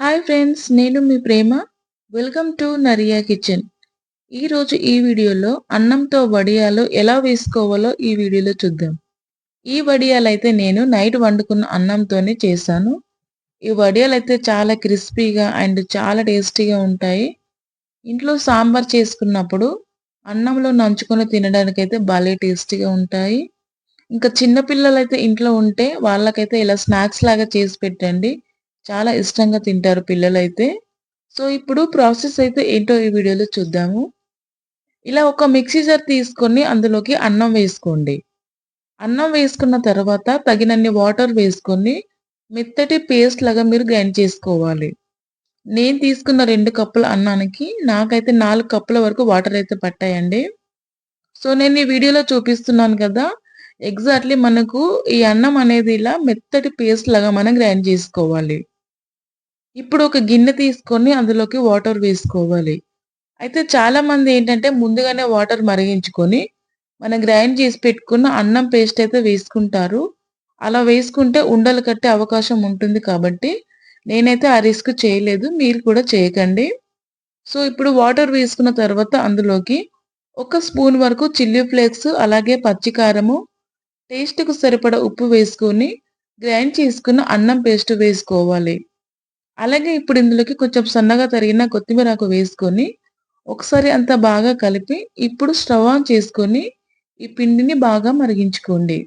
Hi friends నేను మీ Prema. Welcome to Nariya kitchen. ఈరోజు ఈ వీడియోలో అన్నంతో వడియాలు ఎలా వేసుకోవాలో ఈ వీడియోలో చూద్దాం. ఈ వడియాలు అయితే నేను నైట్ వండుకున్న అన్నంతోనే చేశాను. ఈ వడియాలు అయితే చాలా క్రిస్పీగా అండ్ చాలా టేస్టీగా ఉంటాయి. ఇంట్లో సాంబార్ చేసుకున్నప్పుడు అన్నంలో నంచుకొని తినడానికి అయితే భలే టేస్టీగా ఉంటాయి. ఇంకా చిన్నపిల్లలైతే ఇంట్లో ఉంటే వాళ్ళకైతే ఇలా స్నాక్స్ లాగా చేసి పెట్టండి. చాలా ఇష్టంగా తింటారు పిల్లలైతే. సో ఇప్పుడు ప్రాసెస్ అయితే ఏంటో ఈ వీడియోలో చూద్దాము. ఇలా ఒక మిక్సీ జార్ తీసుకొని అందులోకి అన్నం వేసుకోండి. అన్నం వేసుకున్న తర్వాత తగినన్ని వాటర్ వేసుకొని మెత్తటి పేస్ట్ లాగా మీరు గ్రైండ్ చేసుకోవాలి. నేను తీసుకున్న రెండు కప్పుల అన్నానికి నాకైతే నాలుగు కప్పుల వరకు వాటర్ అయితే పట్టాయండి. సో నేను ఈ వీడియోలో చూపిస్తున్నాను కదా ఎగ్జాక్ట్లీ మనకు ఈ అన్నం అనేది ఇలా మెత్తటి పేస్ట్ లాగా మనం గ్రైండ్ చేసుకోవాలి. ఇప్పుడు ఒక గిన్నె తీసుకొని అందులోకి వాటర్ వేసుకోవాలి. అయితే చాలా మంది ఏంటంటే ముందుగానే వాటర్ మరిగించుకొని మనం గ్రైండ్ చేసి పెట్టుకున్న అన్నం పేస్ట్ అయితే వేసుకుంటారు. అలా వేసుకుంటే ఉండలు కట్టే అవకాశం ఉంటుంది కాబట్టి నేనైతే ఆ రిస్క్ చేయలేదు. మీరు కూడా చేయకండి. సో ఇప్పుడు వాటర్ వేసుకున్న తర్వాత అందులోకి ఒక స్పూన్ వరకు చిల్లీ ఫ్లేక్స్ అలాగే పచ్చికారము టేస్ట్కు సరిపడ ఉప్పు వేసుకొని గ్రైండ్ చేసుకున్న అన్నం పేస్ట్ వేసుకోవాలి. అలాగే ఇప్పుడు ఇందులోకి కొంచెం సన్నగా తరిగిన కొత్తిమీర ఆకు వేసుకొని ఒకసారి అంతా బాగా కలిపి ఇప్పుడు స్టవ్ ఆన్ చేసుకొని ఈ పిండిని బాగా మరిగించుకోండి.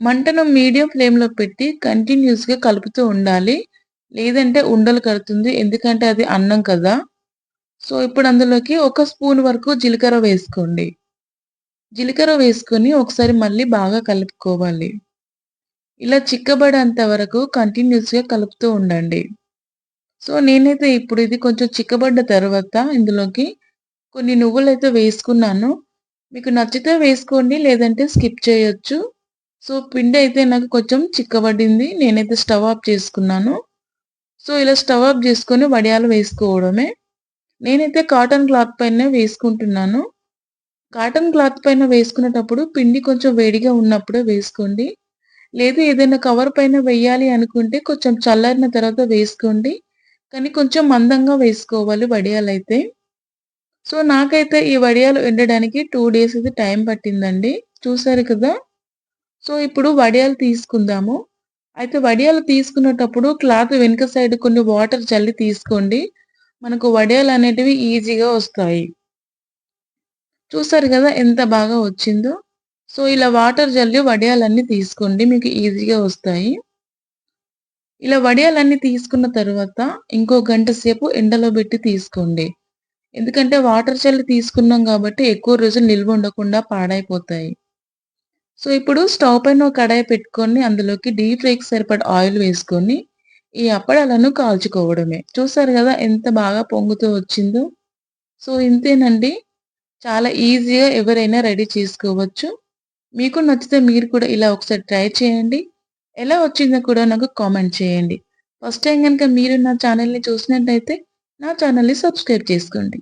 మంటను మీడియం ఫ్లేమ్లో పెట్టి కంటిన్యూస్గా కలుపుతూ ఉండాలి. లేదంటే ఉండలు కడుతుంది. ఎందుకంటే అది అన్నం కదా. సో ఇప్పుడు అందులోకి ఒక స్పూన్ వరకు జీలకర్ర వేసుకోండి. జీలకర్ర వేసుకొని ఒకసారి మళ్ళీ బాగా కలుపుకోవాలి. ఇలా చిక్కబడేంత వరకు కంటిన్యూస్గా కలుపుతూ ఉండండి. సో నేనైతే ఇప్పుడు ఇది కొంచెం చిక్కబడ్డ తర్వాత ఇందులోకి కొన్ని నువ్వులు అయితే వేసుకున్నాను. మీకు నచ్చితే వేసుకోండి లేదంటే స్కిప్ చేయొచ్చు. సో పిండి అయితే నాకు కొంచెం చిక్కబడింది. నేనైతే స్టవ్ ఆఫ్ చేసుకున్నాను. సో ఇలా స్టవ్ ఆఫ్ చేసుకొని వడియాలు వేసుకోవడమే. నేనైతే కాటన్ క్లాత్ పైన వేసుకుంటున్నాను. కాటన్ క్లాత్ పైన వేసుకునేటప్పుడు పిండి కొంచెం వేడిగా ఉన్నప్పుడే వేసుకోండి. లేదు ఏదైనా కవర్ పైన వేయాలి అనుకుంటే కొంచెం చల్లారిన తర్వాత వేసుకోండి. కానీ కొంచెం మందంగా వేసుకోవాలి వడియాలైతే సో నాకైతే ఈ వడియాలు ఎండడానికి టూ డేస్ అయితే టైం పట్టిందండి. చూసారు కదా? సో ఇప్పుడు వడియాలు తీసుకుందాము. అయితే వడియాలు తీసుకునేటప్పుడు క్లాత్ వెనుక సైడ్ కొన్ని వాటర్ చల్లి తీసుకోండి. మనకు వడియాలు అనేటివి ఈజీగా వస్తాయి. చూసారు కదా ఎంత బాగా వచ్చిందో? సో ఇలా వాటర్ జల్లి వడియాలన్నీ తీసుకోండి మీకు ఈజీగా వస్తాయి. ఇలా వడియాలన్నీ తీసుకున్న తర్వాత ఇంకో గంట సేపు ఎండలో పెట్టి తీసుకోండి. ఎందుకంటే వాటర్ చల్లి తీసుకున్నాం కాబట్టి ఎక్కువ రోజులు నిల్వ ఉండకుండా పాడైపోతాయి. సో ఇప్పుడు స్టవ్ పైన కడాయి పెట్టుకొని అందులోకి డీప్ ఫ్రైకి సరిపడ ఆయిల్ వేసుకొని ఈ అప్పడాలను కాల్చుకోవడమే. చూసారు కదా ఎంత బాగా పొంగుతూ వచ్చిందో. సో ఇంతేనండి. చాలా ఈజీగా ఎవరైనా రెడీ చేసుకోవచ్చు. మీకు నచ్చితే మీరు కూడా ఇలా ఒకసారి ట్రై చేయండి. ఎలా వచ్చిందో కూడా నాకు కామెంట్ చేయండి. ఫస్ట్ టైం కనుక మీరు నా ఛానల్ని చూసినట్టయితే నా ఛానల్ని సబ్స్క్రైబ్ చేసుకోండి.